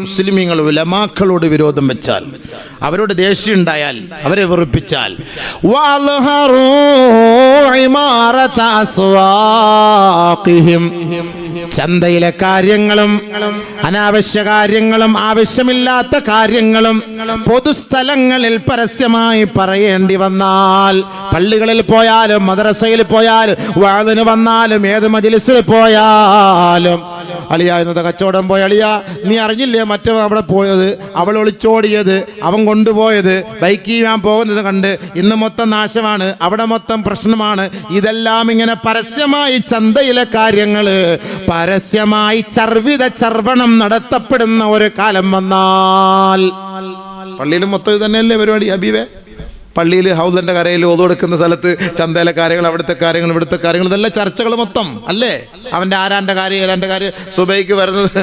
മുസ്ലിമീങ്ങൾ ഉലമാക്കളോട് വിരോധം വെച്ചാൽ അവരോട് ദേഷ്യം ഉണ്ടായാൽ അവരെ വെറുപ്പിച്ചാൽ. ചന്തയിലെ കാര്യങ്ങളും അനാവശ്യ കാര്യങ്ങളും ആവശ്യമില്ലാത്ത കാര്യങ്ങളും പൊതുസ്ഥലങ്ങളിൽ പരസ്യമായി പറയേണ്ടി വന്നാൽ പള്ളികളിൽ പോയാലും മദ്രസയിൽ പോയാലും വാതിന് വന്നാലും ഏത് മജിലിസിൽ പോയാലും. അളിയ എന്നത് കച്ചവടം പോയ. അളിയ നീ അറിഞ്ഞില്ലേ മറ്റവ അവിടെ പോയത്? അവൾ ഒളിച്ചോടിയത് അവൻ കൊണ്ടുപോയത്. ബൈക്കിൽ ഞാൻ പോകുന്നത് കണ്ട് ഇന്ന് മൊത്തം നാശമാണ് അവിടെ മൊത്തം പ്രശ്നമാണ്. ഇതെല്ലാം ഇങ്ങനെ പരസ്യമായി ചന്തയിലെ കാര്യങ്ങൾ പരസ്യമായി ചർവിത ചർവണം നടത്തപ്പെടുന്ന ഒരു കാലം വന്നാൽ. പള്ളിയിലും മൊത്തം തന്നെയല്ലേ പരിപാടി ഹബീബേ പള്ളിയിൽ ഹൗസിന്റെ കരയിൽ ഒതുകൊടുക്കുന്ന സ്ഥലത്ത് ചന്തയിലെ കാര്യങ്ങൾ അവിടുത്തെ കാര്യങ്ങൾ ഇവിടുത്തെ കാര്യങ്ങൾ ഇതെല്ലാം ചർച്ചകൾ മൊത്തം അല്ലേ? അവന്റെ ആരാന്റെ കാര്യം ഏതാന്റെ കാര്യം സുബൈക്ക് വരുന്നത്.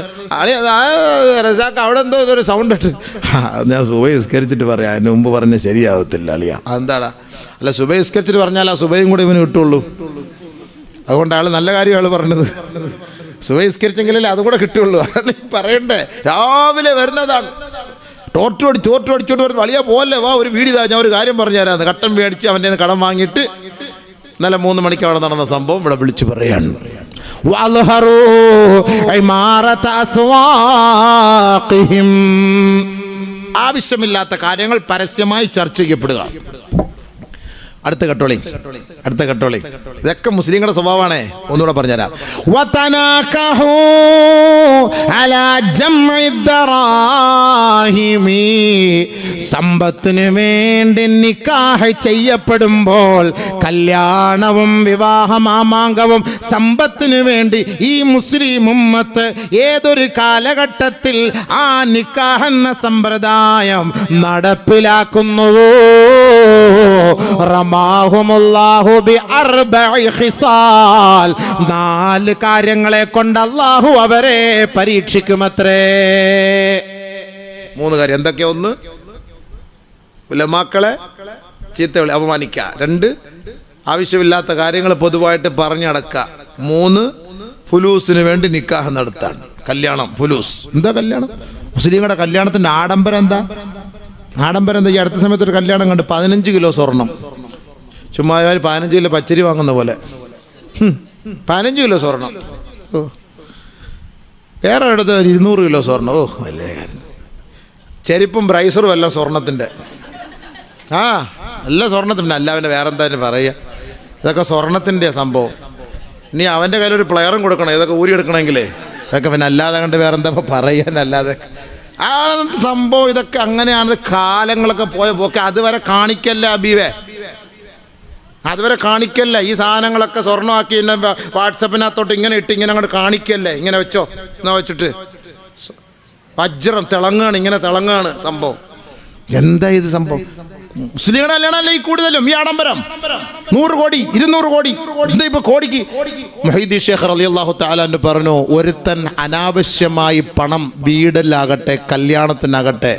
റസാക്ക് അവിടെ എന്തോ ഒരു സൗണ്ട് ഇട്ട് ഞാൻ സുബൈ നിസ്കരിച്ചിട്ട് പറയാം. അതിന് മുമ്പ് പറഞ്ഞ ശരിയാവത്തില്ല അളിയ. അതെന്താടാ? അല്ല സുബൈ നിസ്കരിച്ചിട്ട് പറഞ്ഞാൽ ആ സുബൈയും കൂടെ ഇവന് കിട്ടുള്ളൂ. അതുകൊണ്ട് ആൾ നല്ല കാര്യമാണ് പറഞ്ഞത്. സുബൈ നിസ്കരിച്ചെങ്കിലല്ലേ അതും കൂടെ കിട്ടുള്ളൂ. പറയണ്ടേ. രാവിലെ വരുന്നതാണ്. ടോർച്ച് അടിച്ചോട്ട് വരുന്ന വലിയ പോലെ വാ ഒരു വീടിതാ ഞാൻ ഒരു കാര്യം പറഞ്ഞു തരാം കട്ടൻ മേടിച്ച് അവന്റെ കടം വാങ്ങിയിട്ട് ഇന്നലെ മൂന്ന് മണിക്ക് അവിടെ നടന്ന സംഭവം ഇവിടെ വിളിച്ചു പറയാണ്. ആവശ്യമില്ലാത്ത കാര്യങ്ങൾ പരസ്യമായി ചർച്ച ചെയ്യപ്പെടുക. അടുത്ത കട്ടോളി. അടുത്ത കട്ടോളി. ഇതൊക്കെ മുസ്ലിങ്ങളുടെ സ്വഭാവമാണേ. ഒന്നുകൂടെ പറഞ്ഞുതരാം. സമ്പത്തിന് വേണ്ടി നിക്കാഹ് ചെയ്യപ്പെടുമ്പോൾ കല്യാണവും വിവാഹമാമാങ്കവും സമ്പത്തിന് വേണ്ടി ഈ മുസ്ലിം ഉമ്മത്ത് ഏതൊരു കാലഘട്ടത്തിൽ ആ നിക്കാഹ് എന്ന സമ്പ്രദായം നടപ്പിലാക്കുന്നുവോ? ബി ഖിസാൽ. നാല് കാര്യങ്ങളെ കൊണ്ട് അള്ളാഹു അവരെ പരീക്ഷിക്കുമത്രേ. മൂന്ന് കാര്യം. എന്തൊക്കെയാ ഒന്ന്? ഉലമാക്കളെ ചീത്ത വിളി അപമാനിക്കുക രണ്ട് ആവശ്യമില്ലാത്ത കാര്യങ്ങൾ പൊതുവായിട്ട് പറഞ്ഞടക്കുക മൂന്ന് ഫുലൂസിന് വേണ്ടി നിക്കാഹ് നടത്താണ് കല്യാണം ഫുലൂസ്. എന്താ കല്യാണം? മുസ്ലിങ്ങളുടെ കല്യാണത്തിന്റെ ആഡംബരം എന്താ? ആഡംബരം എന്താ അടുത്ത സമയത്ത് ഒരു കല്യാണം കണ്ട് പതിനഞ്ച് കിലോ സ്വർണം. ചുമ്മാ പതിനഞ്ച് കിലോ പച്ചരി വാങ്ങുന്ന പോലെ. പതിനഞ്ച് കിലോ സ്വർണം. ഓ വേറെ അടുത്ത് ഒരു ഇരുന്നൂറ് കിലോ സ്വർണം. ഓ വലിയ കാര്യം. ചെരുപ്പും ബ്രൈസറും അല്ല സ്വർണത്തിന്റെ ആ എല്ലാം സ്വർണത്തിന്റെ അല്ല അവന്റെ വേറെ എന്തായാലും പറയുക ഇതൊക്കെ സ്വർണത്തിന്റെ സംഭവം. ഇനി അവന്റെ കയ്യിൽ ഒരു പ്ലെയറും കൊടുക്കണം. ഇതൊക്കെ ഊരി എടുക്കണമെങ്കിലേ ഇതൊക്കെ പിന്നെ അല്ലാതെ കണ്ട് വേറെന്താ പറയാനല്ലാതെ ആ സംഭവം? ഇതൊക്കെ അങ്ങനെയാണ്. കാലങ്ങളൊക്കെ പോയ പോക്കെ. അതുവരെ കാണിക്കല്ല അബീവേ. അതുവരെ കാണിക്കല്ല. ഈ സാധനങ്ങളൊക്കെ സ്വർണമാക്കി എന്നെ വാട്സപ്പിനകത്തോട്ട് ഇങ്ങനെ ഇട്ട് ഇങ്ങനെ അങ്ങോട്ട് കാണിക്കല്ലേ? ഇങ്ങനെ വെച്ചോ? എന്നാ വെച്ചിട്ട്? വജ്രം തിളങ്ങാണ്. ഇങ്ങനെ തിളങ്ങാണ് സംഭവം. എന്താ ഇത് സംഭവം? മുസ്ലിങ്ങളുടെ കല്യാണമല്ലേ ഈ കൂടുതലും? ഈ ആഡംബരം. നൂറ് കോടി ഇരുന്നൂറ് കോടി. എന്താ ഇപ്പൊ കോടിക്ക്? മൊഹീദി ഷേഖർ അലി അള്ളാഹു താലാന്ന് പറഞ്ഞു ഒരുത്തൻ അനാവശ്യമായി പണം വീടിലാകട്ടെ കല്യാണത്തിനാകട്ടെ.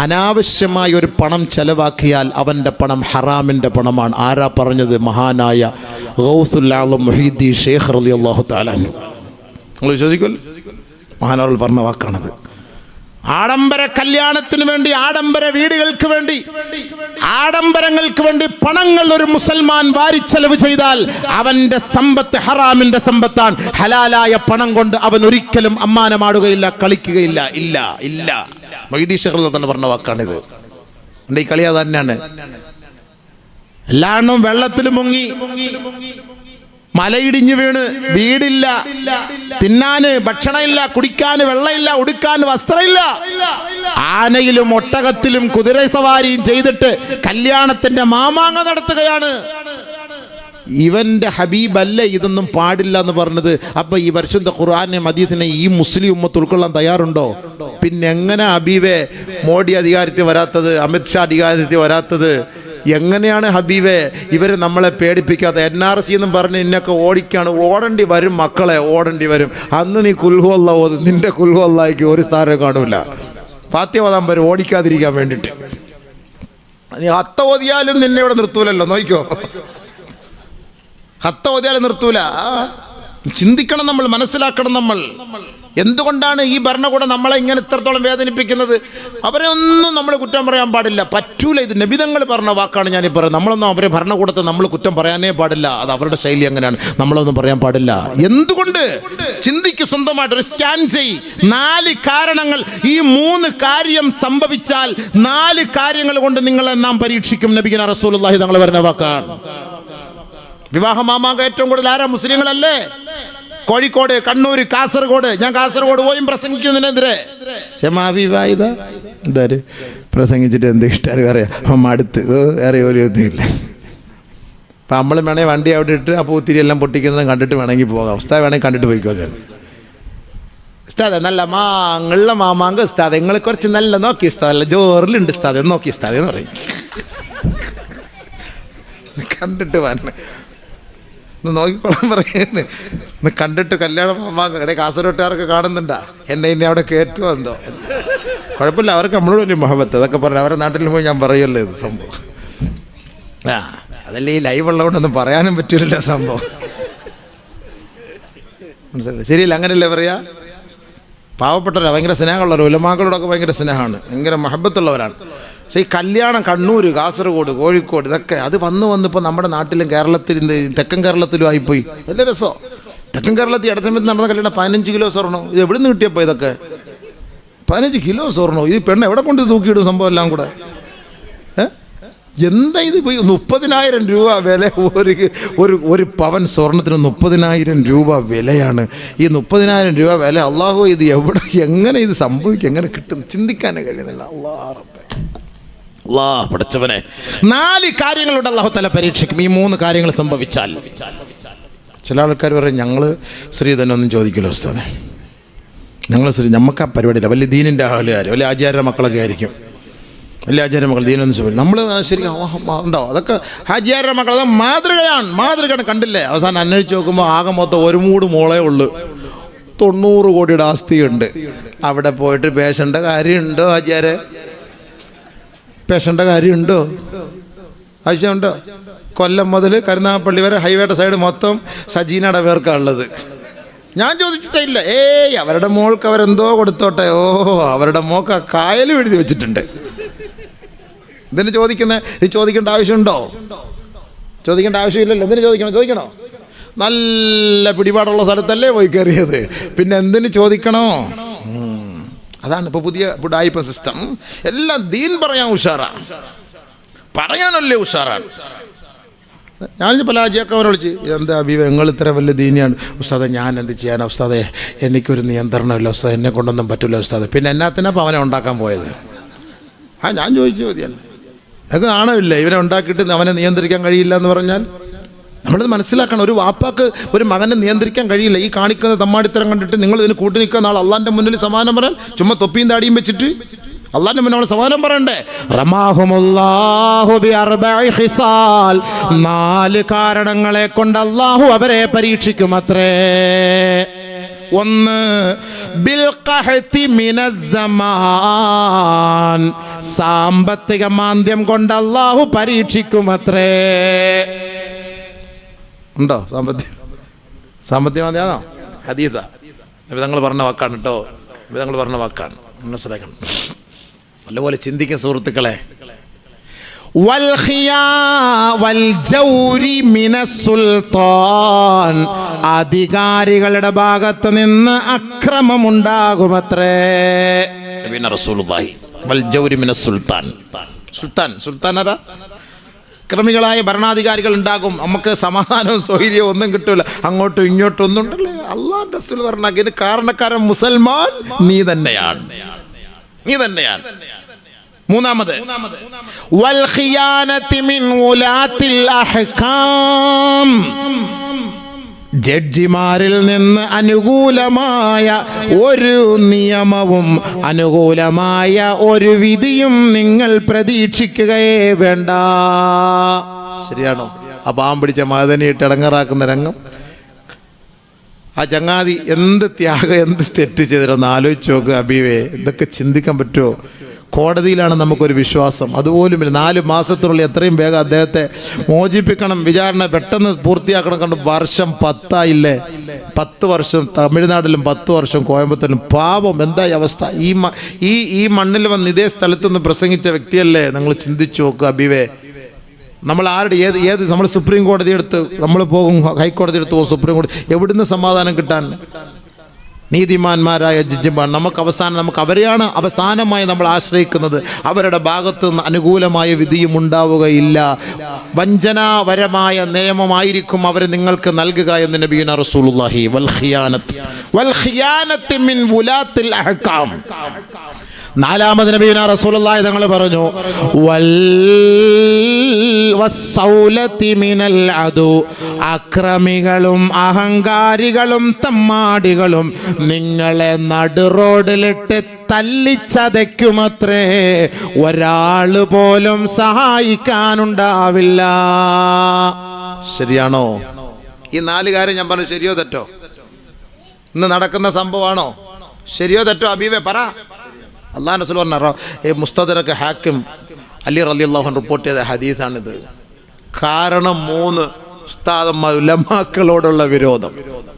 അനാവശ്യമായി ഒരു പണം ചെലവാക്കിയാൽ അവന്റെ പണം ഹറാമിന്റെ പണമാണ്. ആരാ പറഞ്ഞത്? മഹാനായ ഗൗസുല്ലാളും മൊഹീദി ഷേഖർ അലി അള്ളാഹു താലാന്നു നിങ്ങൾ വിശ്വസിക്കുമല്ലോ? മഹാനാറുൽ പറഞ്ഞ വാക്കാണത്. ആഡംബര കല്യാണത്തിന് വേണ്ടി ആഡംബര വീടുകൾക്ക് വേണ്ടി ആഡംബരങ്ങൾക്ക് വേണ്ടി പണങ്ങൾ ഒരു മുസൽമാൻ വാരിച്ചെലവ് ചെയ്താൽ അവന്റെ സമ്പത്ത് ഹറാമിന്റെ സമ്പത്താണ്. ഹലാലായ പണം കൊണ്ട് അവൻ ഒരിക്കലും അമ്മാനമാടുകയില്ല കളിക്കുകയില്ല. ഇല്ല ഇല്ല. വൈദീശകൃത തന്നെ പറഞ്ഞ വാക്കാണിത്. എന്റെ ഈ കളി അത് തന്നെയാണ്. എല്ലാണ്ണും വെള്ളത്തിൽ മുങ്ങി. മലയിടിഞ്ഞു വീണ് വീടില്ല. തിന്നാന് ഭക്ഷണമില്ല കുടിക്കാന് വെള്ളമില്ല ഉടുക്കാൻ വസ്ത്രമില്ല. ആനയിലും ഒട്ടകത്തിലും കുതിര സവാരിയും ചെയ്തിട്ട് കല്യാണത്തിന്റെ മാമാങ്ങ നടത്തുകയാണ്. ഇവന്റെ ഹബീബല്ല ഇതൊന്നും പാടില്ല എന്ന് പറഞ്ഞത്. അപ്പൊ ഈ വർഷത്തെ ഖുർആാനെ മദീത്തിനെ ഈ മുസ്ലിം ഉമ്മത്ത് ഉൾക്കൊള്ളാൻ തയ്യാറുണ്ടോ? പിന്നെ എങ്ങനെ ഹബീബെ? മോഡി അധികാരത്തിൽ വരാത്തത് അമിത്ഷാ അധികാരത്തിൽ വരാത്തത്? എങ്ങനെയാണ് ഹബീബെ ഇവർ നമ്മളെ പേടിപ്പിക്കാത്ത? എൻ ആർ സി എന്നും പറഞ്ഞ് ഇന്നൊക്കെ ഓടിക്കാണ്. ഓടേണ്ടി വരും മക്കളെ ഓടേണ്ടി വരും. അന്ന് നീ കുൽഹു ഓത്. നിന്റെ കുൽഹു അല്ലായിക്ക് ഒരു സ്ഥാനം കാണൂല. ഫാത്യ വരും ഓടിക്കാതിരിക്കാൻ വേണ്ടിയിട്ട് നീ ഹത്ത ഓതിയാലും നിന്നെ ഇവിടെ നിർത്തൂലല്ലോ നോക്കിക്കോ. ഹത്ത ഓതിയാലും നിർത്തൂല. ചിന്തിക്കണം നമ്മൾ മനസ്സിലാക്കണം നമ്മൾ. എന്തുകൊണ്ടാണ് ഈ ഭരണകൂടം നമ്മളെ ഇങ്ങനെ ഇത്രത്തോളം വേദനിപ്പിക്കുന്നത്? അവരെ ഒന്നും നമ്മൾ കുറ്റം പറയാൻ പാടില്ല. പറ്റൂല ഇത്. നബിതങ്ങൾ പറഞ്ഞ വാക്കാണ് ഞാൻ പറയുന്നത്. നമ്മളൊന്നും അവരെ ഭരണകൂടത്തെ നമ്മൾ കുറ്റം പറയാനേ പാടില്ല. അത് അവരുടെ ശൈലി അങ്ങനെയാണ്. നമ്മളൊന്നും പറയാൻ പാടില്ല. എന്തുകൊണ്ട്? ചിന്തിക്ക് സ്വന്തമായിട്ട് ഒരു സ്കാൻ ചെയ്. നാല് കാരണങ്ങൾ ഈ മൂന്ന് കാര്യം സംഭവിച്ചാൽ നാല് കാര്യങ്ങൾ കൊണ്ട് നിങ്ങളെ നാം പരീക്ഷിക്കും. നബിഗിന റസൂലുള്ളാഹി തങ്ങൾ പറഞ്ഞ വാക്കാണ്. വിവാഹ മാമാങ്കം ഏറ്റവും കൂടുതൽ ആരാ? മുസ്ലിങ്ങളല്ലേ? കോഴിക്കോട് കണ്ണൂർ കാസർഗോഡ്. ഞാൻ കാസർഗോഡ് പോയും പ്രസംഗിക്കുന്നതിനെതിരെ. ക്ഷമാവിവാഹിത എന്തായാലും പ്രസംഗിച്ചിട്ട് എന്ത് ഇഷ്ടം അറിയാം. അമ്മ അടുത്ത് വേറെ ഒരു ഒന്നുമില്ല അപ്പം നമ്മൾ വേണേൽ വണ്ടി അവിടെ ഇട്ട് അപ്പോൾ ഒത്തിരി എല്ലാം പൊട്ടിക്കുന്നത് കണ്ടിട്ട് വേണമെങ്കിൽ പോകാം. ഉസ്താദ് വേണമെങ്കിൽ കണ്ടിട്ട് പോയിക്കോ ഉസ്താദ് നല്ല മാങ്ങുള്ള മാമാങ്ക ഉസ്താദ്. നിങ്ങൾ കുറച്ച് നല്ല നോക്കി ഉസ്താദ്. അല്ല ജോറിലുണ്ട് ഉസ്താദ്. നോക്കി ഉസ്താദ് എന്ന് പറയും. കണ്ടിട്ട് വരണേ. ഒന്ന് നോക്കിക്കോളാൻ പറയുന്നത് ഒന്ന് കണ്ടിട്ട് കല്യാണം മാമാങ്ക ഇവിടെ കാസർഗോട്ടുകാരൊക്കെ കാണുന്നുണ്ടാ? എന്നെ ഇനി അവിടെ കയറ്റുമോ എന്തോ? കുഴപ്പമില്ല അവർക്ക് നമ്മളോട് വലിയ മുഹബത്ത്. അതൊക്കെ പറഞ്ഞു അവരുടെ നാട്ടിൽ പോയി ഞാൻ പറയുമല്ലോ ഇത് സംഭവം. ആ അതല്ലേ ഈ ലൈവ് ഉള്ളതുകൊണ്ടൊന്നും പറയാനും പറ്റില്ല സംഭവം. മനസ്സിലായി ശരിയല്ല? അങ്ങനെയല്ലേ പറയാ? പാവപ്പെട്ടവരാണ് ഭയങ്കര സ്നേഹമുള്ളവർ ഉലമാക്കളോടൊക്കെ ഭയങ്കര സ്നേഹമാണ്. ഭയങ്കര മഹബത്തുള്ളവരാണ്. പക്ഷേ ഈ കല്യാണം കണ്ണൂർ കാസർഗോഡ് കോഴിക്കോട് ഇതൊക്കെ അത് വന്ന് വന്നിപ്പോൾ നമ്മുടെ നാട്ടിലും കേരളത്തിലും തെക്കൻ കേരളത്തിലും ആയിപ്പോയി. വലിയ രസമോ തെക്കൻ കേരളത്തിൽ ഇട സമയത്ത് നടന്ന കല്യാണം പതിനഞ്ച് കിലോ സ്വർണം ഇത് എവിടെ നിന്ന് കിട്ടിയപ്പോൾ ഇതൊക്കെ? പതിനഞ്ച് കിലോ സ്വർണോ ഈ പെണ്ണ് എവിടെ കൊണ്ട് തൂക്കിയിടും സംഭവം എല്ലാം കൂടെ? എന്താ ഇത് പോയി മുപ്പതിനായിരം രൂപ വില ഒരു ഒരു ഒരു പവൻ സ്വർണത്തിന് മുപ്പതിനായിരം രൂപ വിലയാണ്. ഈ മുപ്പതിനായിരം രൂപ വില അള്ളാഹു ഇത് എവിടെ എങ്ങനെ ഇത് സംഭവിക്കും? എങ്ങനെ കിട്ടും? ചിന്തിക്കാനേ കഴിയുന്നില്ല. അള്ളാഹ് പഠിച്ചവനെ നാല് കാര്യങ്ങളുണ്ട് അള്ളാഹു പരീക്ഷിക്കും. ഈ മൂന്ന് കാര്യങ്ങൾ സംഭവിച്ചാൽ. ചില ആൾക്കാർ പറയും ഞങ്ങൾ ശ്രീ തന്നെ ഒന്നും ചോദിക്കില്ല ഉസ്താദെ. ഞങ്ങൾ ശ്രീ നമുക്ക് ആ പരിപാടിയില്ല. വലിയ ദീനിന്റെ ആളുകാർ വലിയ ആചാര്യ മക്കളൊക്കെ ആയിരിക്കും. വലിയ ആചാര്യ മക്കൾ ദീനൊന്നും ചോദിക്കും നമ്മൾ ശരിക്കും ഉണ്ടോ? അതൊക്കെ ആചാര്യ മക്കൾ അത് മാതൃകയാണ്. മാതൃകയാണ് കണ്ടില്ലേ? അവസാനം അന്വേഷിച്ച് നോക്കുമ്പോൾ ആകെ മൊത്തം ഒരു മൂട് മോളേ ഉള്ളു. തൊണ്ണൂറ് കോടിയുടെ ആസ്തിയുണ്ട്. അവിടെ പോയിട്ട് പേഷ്യന്റെ കാര്യമുണ്ടോ ഹാജിയാരെ പേശേണ്ട കാര്യമുണ്ടോ? ആവശ്യമുണ്ടോ? കൊല്ലം മുതൽ കരുനാഗപ്പള്ളി വരെ ഹൈവേയുടെ സൈഡ് മൊത്തം സജീനയുടെ പേർക്കാണ് ഉള്ളത് ഞാൻ ചോദിച്ചിട്ടില്ല ഏയ് അവരുടെ മോൾക്ക് അവരെന്തോ കൊടുത്തോട്ടെ. ഓ അവരുടെ മോക്ക് ആ കായലും എഴുതി വെച്ചിട്ടുണ്ട്. ഇതിന് ചോദിക്കുന്നത് ഇത് ചോദിക്കേണ്ട ആവശ്യമുണ്ടോ? ചോദിക്കേണ്ട ആവശ്യമില്ലല്ലോ. എന്തിനു ചോദിക്കണം? ചോദിക്കണോ? നല്ല പിടിപാടുള്ള സ്ഥലത്തല്ലേ പോയി കയറിയത്. പിന്നെ എന്തിനു ചോദിക്കണോ. അതാണ് ഇപ്പോൾ പുതിയ ബുഡായിപ്പ സിസ്റ്റം എല്ലാം ദീൻ പറയാൻ ഉഷാറാണ് പറയാനല്ലേ ഉഷാറാണ് ഞാൻ പല ആജിയൊക്കെ അവരെ വിളിച്ച് എന്താ അബീബ നിങ്ങൾ ഇത്ര വലിയ ദീനിയാണ്. ഉസ്താദെ ഞാൻ എന്ത് ചെയ്യാൻ ഉസ്താദെ? എനിക്കൊരു നിയന്ത്രണമില്ല ഉസ്താദ് എന്നെ കൊണ്ടൊന്നും പറ്റില്ല ഉസ്താദ്. പിന്നെ എന്നാത്തിനാ അവനെ ഉണ്ടാക്കാൻ പോയത്? ആ ഞാൻ ചോദിച്ചു മതിയല്ല. അത് കാണമില്ല ഇവനെ ഉണ്ടാക്കിയിട്ട് അവനെ നിയന്ത്രിക്കാൻ കഴിയില്ല എന്ന് പറഞ്ഞാൽ നമ്മളത് മനസ്സിലാക്കണം. ഒരു വാപ്പാക്ക് ഒരു മകനെ നിയന്ത്രിക്കാൻ കഴിയില്ല. ഈ കാണിക്കുന്ന തമ്മാടിത്തരം കണ്ടിട്ട് നിങ്ങൾ ഇതിന് കൂട്ടി നിൽക്കുന്ന ആൾ അള്ളാന്റെ മുന്നിൽ സമാനം പറയാൻ ചുമ്മാ തൊപ്പിയും താടിയും വെച്ചിട്ട്. സമാനം നാല് കാരണങ്ങളെ കൊണ്ട് അള്ളാഹു അവരെ പരീക്ഷിക്കും അത്രേ ഒന്ന് സാമ്പത്തിക മാന്ദ്യം കൊണ്ട് അള്ളാഹു പരീക്ഷിക്കും അത്രേ ഉണ്ടോ? സാമ്പത്തിക സാമ്പത്തിക മതിയാണോ ഹദീത തങ്ങൾ പറഞ്ഞ വാക്കാണ് കേട്ടോ. തങ്ങൾ പറഞ്ഞ വാക്കാണ്. മനസ്സിലാക്കണം. നല്ലപോലെ ചിന്തിക്കും സുഹൃത്തുക്കളെ. അധികാരികളുടെ ഭാഗത്ത് നിന്ന് അക്രമമുണ്ടാകുമത്രേ. സുൽത്താൻ. സുൽത്താൻ. സുൽത്താൻ ആരാ? ക്രമികളായ ഭരണാധികാരികൾ ഉണ്ടാകും. നമുക്ക് സമാധാനവും സൗകര്യവും ഒന്നും കിട്ടൂല. അങ്ങോട്ടും ഇങ്ങോട്ടും ഒന്നും ഉണ്ടല്ലേ? അള്ളാഹ് റസൂൽ പറഞ്ഞ ഇത് കാരണക്കാരൻ മുസൽമാൻ നീ തന്നെയാണ്. നീ തന്നെയാണ്. മൂന്നാമത്. ഖിയാനതി മിൻ അഹ്കാം. ജഡ്ജിമാരിൽ നിന്ന് അനുകൂലമായ ഒരു നിയമവും അനുകൂലമായ ഒരു വിധിയും നിങ്ങൾ പ്രതീക്ഷിക്കുകയേ വേണ്ട. ശരിയാണോ? ആ പാമ്പ് പിടിച്ച മതനിയിട്ട് ഇടങ്ങറാക്കുന്ന രംഗം. ആ ചങ്ങാതി എന്ത് ത്യാഗം എന്ത് തെറ്റ് ചെയ്തിട്ടൊന്ന് ആലോചിച്ച് നോക്കുക അബീവേ ഇതൊക്കെ ചിന്തിക്കാൻ പറ്റുമോ? കോടതിയിലാണ് നമുക്കൊരു വിശ്വാസം. അതുപോലും ഇല്ല നാല് മാസത്തിനുള്ളിൽ എത്രയും വേഗം അദ്ദേഹത്തെ മോചിപ്പിക്കണം. വിചാരണ പെട്ടെന്ന് പൂർത്തിയാക്കണം കണ്ട് വർഷം പത്തായില്ലേ? പത്ത് വർഷം തമിഴ്നാട്ടിലും പത്ത് വർഷം കോയമ്പത്തൂരിലും. പാവം എന്താ അവസ്ഥ? ഈ ഈ ഈ മണ്ണിൽ വന്ന് ഇതേ സ്ഥലത്തുനിന്ന് പ്രസംഗിച്ച വ്യക്തിയല്ലേ? നിങ്ങൾ ചിന്തിച്ചു നോക്കുക അബിവേ. നമ്മൾ ആരുടെ ഏത് ഏത് നമ്മൾ സുപ്രീം കോടതി എടുത്ത് നമ്മൾ പോകും ഹൈക്കോടതി എടുത്ത് പോകും സുപ്രീം കോടതി. എവിടുന്ന് സമാധാനം കിട്ടാൻ? നീതിമാന്മാരായ ജഡ്ജിമാർ. നമുക്ക് അവസാനം നമുക്ക് അവരെയാണ് അവസാനമായി നമ്മൾ ആശ്രയിക്കുന്നത്. അവരുടെ ഭാഗത്ത് നിന്ന് അനുകൂലമായ വിധിയും ഉണ്ടാവുകയില്ല. വഞ്ചനാപരമായ നിയമമായിരിക്കും അവർ നിങ്ങൾക്ക് നൽകുക എന്ന് നബീന റസൂലുള്ളാഹി. വൽ ഖിയാനത്ത്. വൽ മിൻ അഹ്കാം. നാലാമത് നബീന റസൂലുള്ളാഹി തങ്ങൾ പറഞ്ഞു വൽ വസ്സൗലത്തി മിനൽ അദു. അക്രമികളും അഹങ്കാരികളും തമ്മാടികളും നിങ്ങളെ നടുറോഡിലിട്ട് തല്ലിച്ചതയ്ക്കുമത്രേ ഒരാൾ പോലും സഹായിക്കാനുണ്ടാവില്ല. ശരിയാണോ? ഈ നാല് കാര്യം ഞാൻ പറഞ്ഞു ശരിയോ തെറ്റോ? ഇന്ന് നടക്കുന്ന സംഭവമാണോ? ശരിയോ തെറ്റോ? അബീവേ പറ. അള്ളാഹ് റസൂൽ പറഞ്ഞ ഈ മുസ്തദരക്ക് ഹാക്കിം അലി റലി അള്ളാഹു റിപ്പോർട്ട് ചെയ്ത ഹദീസാണിത്. കാരണം മൂന്ന് ഉസ്താദന്മാർ ഉലമാക്കളോടുള്ള വിരോധം.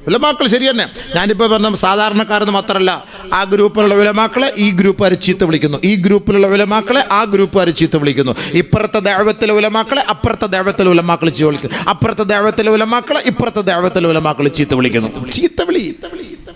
ഉലമാക്കൾ ശരി തന്നെ. ഞാനിപ്പോൾ പറഞ്ഞ സാധാരണക്കാരെന്ന് മാത്രമല്ല ആ ഗ്രൂപ്പിലുള്ള ഉലമാക്കളെ ഈ ഗ്രൂപ്പ് ചീത്ത വിളിക്കുന്നു? ഈ ഗ്രൂപ്പിലുള്ള ഉലമാക്കളെ ആ ഗ്രൂപ്പ് ചീത്ത വിളിക്കുന്നു? ഇപ്പുറത്തെ ദേവത്തിലെ ഉലമാക്കളെ അപ്പുറത്തെ ദേവത്തിലെ ഉലമാക്കൾ ചീത്ത വിളിക്കുന്നു. അപ്പുറത്തെ ദേവത്തിലെ ഉലമാക്കളെ ഇപ്പുറത്തെ ദേവത്തിലെ ഉലമാക്കൾ ചീത്ത വിളിക്കുന്നു. ചീത്ത വിളി.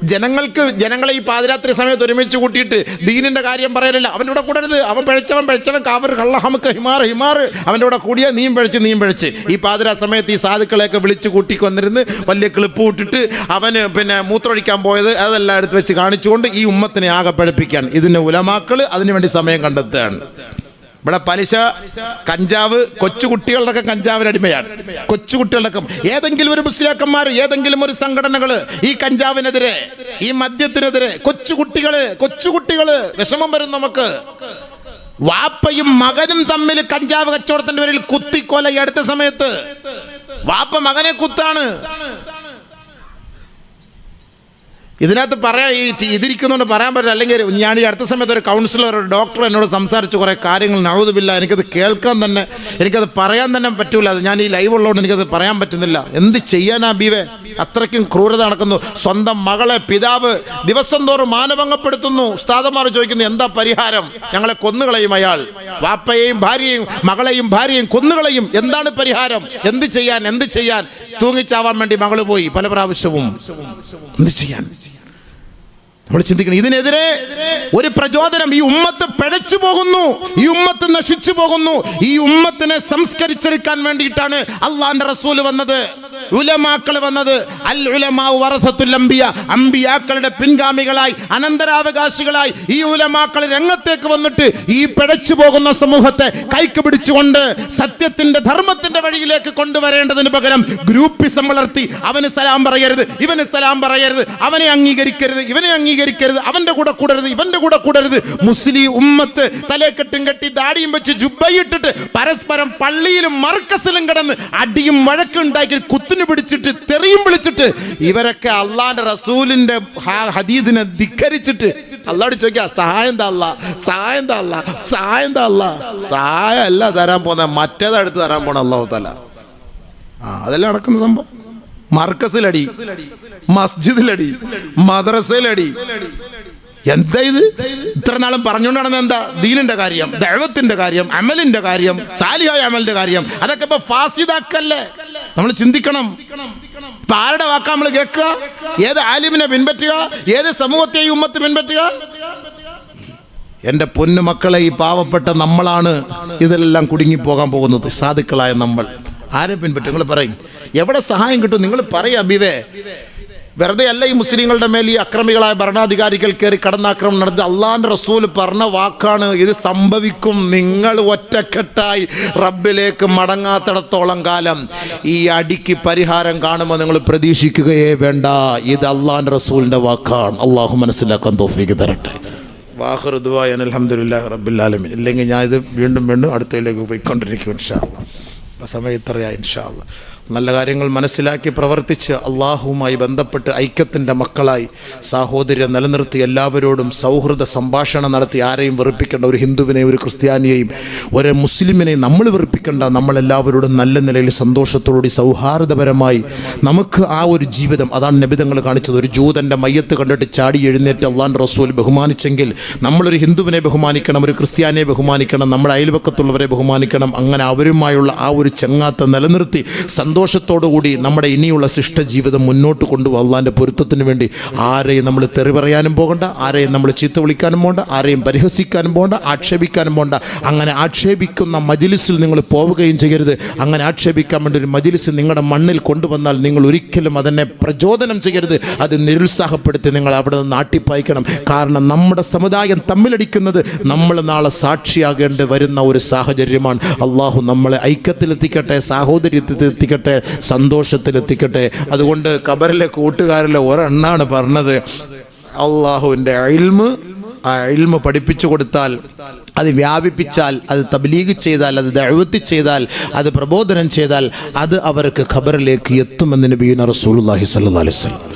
ജനങ്ങൾക്ക് ജനങ്ങളെ ഈ പാതിരാത്രി സമയത്ത് ഒരുമിച്ച് കൂട്ടിയിട്ട് ദീനിന്റെ കാര്യം പറയലില്ല. അവന്റെ കൂടെ കൂടരുത്. അവൻ പിഴച്ചവൻ പിഴച്ചവൻ കാവർ കള്ള ഹമുക്ക് ഹിമാർ ഹിമാർ അവന്റെ കൂടെ കൂടിയ നീയും പഴിച്ച് നീയും പഴിച്ച്. ഈ പാതിരാ സമയത്ത് ഈ സാധുക്കളെയൊക്കെ വിളിച്ച് കൂട്ടിക്കൊന്നിരുന്ന് വലിയ ക്ലിപ്പ് വിട്ടിട്ട് അവന് പിന്നെ മൂത്രമൊഴിക്കാൻ പോയത് അതെല്ലാം എടുത്ത് വെച്ച് കാണിച്ചുകൊണ്ട് ഈ ഉമ്മത്തിനെ ആകെ പഴപ്പിക്കുകയാണ്. ഇതിന്റെ ഉലമാക്കൾ അതിനുവേണ്ടി സമയം കണ്ടെത്തുകയാണ്. ഇവിടെ പലിശ കഞ്ചാവ് കൊച്ചുകുട്ടികളുടെ കഞ്ചാവിന് അടിമയാണ്. കൊച്ചുകുട്ടികളുടെ ഏതെങ്കിലും ഒരു മുസ്ലിയാക്കന്മാർ ഏതെങ്കിലും ഒരു സംഘടനകൾ ഈ കഞ്ചാവിനെതിരെ ഈ മദ്യത്തിനെതിരെ കൊച്ചുകുട്ടികൾ കൊച്ചുകുട്ടികൾ വിഷമം വരും നമുക്ക്. വാപ്പയും മകനും തമ്മിൽ കഞ്ചാവ് കച്ചവടത്തിന്റെ പേരിൽ കുത്തിക്കൊല അടുത്ത സമയത്ത് വാപ്പ മകനെ കുത്താണ്. ഇതിനകത്ത് പറയാം ഈ ഇതിരിക്കുന്നതുകൊണ്ട് പറയാൻ പറ്റില്ല. അല്ലെങ്കിൽ ഞാൻ ഈ അടുത്ത സമയത്ത് ഒരു കൗൺസിലർ ഒരു ഡോക്ടർ എന്നോട് സംസാരിച്ച് കുറേ കാര്യങ്ങൾ. നഴുതുമില്ല എനിക്കത് കേൾക്കാൻ തന്നെ എനിക്കത് പറയാൻ തന്നെ പറ്റൂല. അത് ഞാൻ ഈ ലൈവ് ഉള്ളതുകൊണ്ട് എനിക്കത് പറയാൻ പറ്റുന്നില്ല. എന്ത് ചെയ്യാനാ ബീവേ? അത്രയ്ക്കും ക്രൂരത നടക്കുന്നു. സ്വന്തം മകളെ പിതാവ് ദിവസം തോറും മാനഭംഗപ്പെടുത്തുന്നു. ഉസ്താദന്മാർ ചോദിക്കുന്നു എന്താ പരിഹാരം? ഞങ്ങളെ കൊന്നുകളയും അയാൾ. വാപ്പയെയും ഭാര്യയും മകളെയും ഭാര്യയും കൊന്നുകളയും. എന്താണ് പരിഹാരം? എന്ത് ചെയ്യാൻ? എന്ത് ചെയ്യാൻ? തൂങ്ങിച്ചാവാൻ വേണ്ടി മകൾ പോയി പല പ്രാവശ്യവും. എന്ത് ചെയ്യാൻ? നമ്മൾ ചിന്തിക്കണം. ഇതിനെതിരെ ഒരു പ്രചോദനം ഈ ഉമ്മത്ത് പിഴച്ചു പോകുന്നു ഈ ഉമ്മത്ത് നശിച്ചു പോകുന്നു ഈ ഉമ്മത്തിനെ സംസ്കരിച്ചെടുക്കാൻ വേണ്ടിയിട്ടാണ് അള്ളാന്റെ റസൂൽ വന്നത്. ഉലമാക്കൾ വന്നത് അൽ ഉലമാവ് വറസത്തുൽ അമ്പിയ അമ്പിയാക്കളുടെ പിൻഗാമികളായി അനന്തരാവകാശികളായി ഈ ഉലമാക്കൾ രംഗത്തേക്ക് വന്നിട്ട് ഈ പിഴച്ചു പോകുന്ന സമൂഹത്തെ കൈക്ക് പിടിച്ചുകൊണ്ട് സത്യത്തിന്റെ ധർമ്മത്തിന്റെ വഴിയിലേക്ക് കൊണ്ടുവരേണ്ടതിന് പകരം ഗ്രൂപ്പിസം വളർത്തി അവന് സലാം പറയരുത് ഇവന് സലാം പറയരുത് അവനെ അംഗീകരിക്കരുത് ഇവനെ അംഗീകരിക്കരുത് അവന്റെ കൂടെ കൂടരുത് ഇവന്റെ കൂടെ കൂടരുത്. മുസ്ലിം ഉമ്മത്ത് തലേക്കെട്ടും കെട്ടി ദാടിയും വെച്ച് ജുബയിട്ടിട്ട് പരസ്പരം പള്ളിയിലും മർക്കസിലും കിടന്ന് അടിയും വഴക്കും ഉണ്ടാക്കി കുത്തിനു പിടിച്ചിട്ട് തെറിയും വിളിച്ചിട്ട് ഇവരൊക്കെ അള്ളാന്റെ റസൂലിന്റെ ഹദീദിനെ ധിക്കരിച്ചിട്ട് അള്ളാട് ചോദിക്കുക സഹായം തള്ള സഹായം തള്ള സഹായം തള്ള സഹായം അല്ല തരാൻ പോന്ന മറ്റേതെടുത്ത് തരാൻ പോണ അള്ളാഹു തല ആ അതെല്ലാം നടക്കുന്ന സംഭവം. മർക്കസിലടി മസ്ജിദിലടി മദ്രസയിലടി. എന്താ ഇത്? ഇത്ര നാളും പറഞ്ഞുകൊണ്ട് നടന്ന എന്താ? ദീനിന്റെ കാര്യം ദൈവത്തിന്റെ കാര്യം അമലിന്റെ കാര്യം സാലിഹായ അമലിന്റെ കാര്യം അതൊക്കെ ഇപ്പൊ ഫാസിദാക്കല്ലേ? നമ്മൾ ചിന്തിക്കണം. ഇപ്പൊ ആരുടെ വാക്കാ നമ്മൾ കേൾക്കുക? ഏത് ആലിമിനെ പിൻപറ്റുക? ഏത് സമൂഹത്തെ ഉമ്മത്ത് പിൻപറ്റുക? എന്റെ പൊന്നു മക്കളെ ഈ പാവപ്പെട്ട നമ്മളാണ് ഇതെല്ലാം കുടുങ്ങി പോകാൻ പോകുന്നത്. സാധുക്കളായ നമ്മൾ. ആരെ പിൻപറ്റും? നിങ്ങൾ പറയും. എവിടെ സഹായം കിട്ടും? നിങ്ങൾ പറയാ അബിവേ. വെറുതെ അല്ല ഈ മുസ്ലിങ്ങളുടെ മേൽ ഈ അക്രമികളായ ഭരണാധികാരികൾ കയറി കടന്നാക്രമണം നടത്തി അള്ളാഹാൻ റസൂൽ പറഞ്ഞ വാക്കാണ് ഇത് സംഭവിക്കും നിങ്ങൾ ഒറ്റക്കെട്ടായി റബ്ബിലേക്ക് മടങ്ങാത്തിടത്തോളം കാലം ഈ അടിക്ക് പരിഹാരം കാണുമ്പോൾ നിങ്ങൾ പ്രതീക്ഷിക്കുകയേ വേണ്ട. ഇത് അള്ളാഹാൻ റസൂലിന്റെ വാക്കാണ്. അള്ളാഹു മനസ്സിലാക്കാൻ തോഫിക്ക് തരട്ടെ. വാഹർ ദുബായ് അലഹമുല്ലാ ഇല്ലെങ്കിൽ ഞാൻ ഇത് വീണ്ടും വീണ്ടും അടുത്തതിലേക്ക് പോയിക്കൊണ്ടിരിക്കും ഇൻഷാ സമയത്തറിയാം ഇൻഷാ അല്ലാ നല്ല കാര്യങ്ങൾ മനസ്സിലാക്കി പ്രവർത്തിച്ച് അള്ളാഹുവുമായി ബന്ധപ്പെട്ട് ഐക്യത്തിന്റെ മക്കളായി സാഹോദര്യം നിലനിർത്തി എല്ലാവരോടും സൗഹൃദ സംഭാഷണം നടത്തി ആരെയും വെറുപ്പിക്കേണ്ട ഒരു ഹിന്ദുവിനെയും ഒരു ക്രിസ്ത്യാനിയെയും ഒരു മുസ്ലിമിനെയും നമ്മൾ വെറുപ്പിക്കേണ്ട നമ്മളെല്ലാവരോടും നല്ല നിലയിൽ സന്തോഷത്തോടുകൂടി സൗഹാർദ്ദപരമായി നമുക്ക് ആ ഒരു ജീവിതം അതാണ് നബിതങ്ങൾ കാണിച്ചത്. ഒരു ജൂതന്റെ മയ്യത്ത് കണ്ടിട്ട് ചാടി എഴുന്നേറ്റ് അള്ളാൻ റസൂൽ ബഹുമാനിച്ചെങ്കിൽ നമ്മളൊരു ഹിന്ദുവിനെ ബഹുമാനിക്കണം ഒരു ക്രിസ്ത്യാനിയെ ബഹുമാനിക്കണം നമ്മുടെ അയൽപക്കത്തുള്ളവരെ ബഹുമാനിക്കണം. അങ്ങനെ അവരുമായുള്ള ആ ഒരു ചങ്ങാത്ത നിലനിർത്തി സന്തോഷത്തോടുകൂടി നമ്മുടെ ഇനിയുള്ള ശിഷ്ട ജീവിതം മുന്നോട്ട് കൊണ്ടുപോകാൻ അള്ളാന്റെ പൊരുത്തത്തിന് വേണ്ടി ആരെയും നമ്മൾ തെറി പറയാനും പോകണ്ട ആരെയും നമ്മൾ ചീത്ത വിളിക്കാനും പോകണ്ട ആരെയും പരിഹസിക്കാനും പോകണ്ട ആക്ഷേപിക്കാനും പോകണ്ട. അങ്ങനെ ആക്ഷേപിക്കുന്ന മജിലിസിൽ നിങ്ങൾ പോവുകയും ചെയ്യരുത്. അങ്ങനെ ആക്ഷേപിക്കാൻ വേണ്ടി ഒരു മജിലിസ് നിങ്ങളുടെ മണ്ണിൽ കൊണ്ടുവന്നാൽ നിങ്ങൾ ഒരിക്കലും അതിനെ പ്രചോദനം ചെയ്യരുത്. അത് നിരുത്സാഹപ്പെടുത്തി നിങ്ങൾ അവിടെ നിന്ന് ആട്ടിപ്പായിക്കണം. കാരണം നമ്മുടെ സമുദായം തമ്മിലടിക്കുന്നത് നമ്മൾ നാളെ സാക്ഷിയാകേണ്ടി വരുന്ന ഒരു സാഹചര്യമാണ്. അള്ളാഹു നമ്മളെ ഐക്യത്തിലെത്തിക്കട്ടെ സാഹോദര്യത്തിലെത്തിക്കട്ടെ സന്തോഷത്തിലെത്തിക്കട്ടെ. അതുകൊണ്ട് കബറിലെ കൂട്ടുകാരിലെ ഒരെണ്ണാണ് പറഞ്ഞത്. അള്ളാഹുവിന്റെ അയിൽമ് ആ ഇൽമ പഠിപ്പിച്ചു കൊടുത്താൽ അത് വ്യാപിപ്പിച്ചാൽ അത് തബ്ലീഗ് ചെയ്താൽ അത് ദഅവത്ത് ചെയ്താൽ അത് പ്രബോധനം ചെയ്താൽ അത് അവർക്ക് ഖബറിലേക്ക് എത്തുമെന്ന് നബീന സ്വല്ലല്ലാഹി അലൈഹി വസല്ലം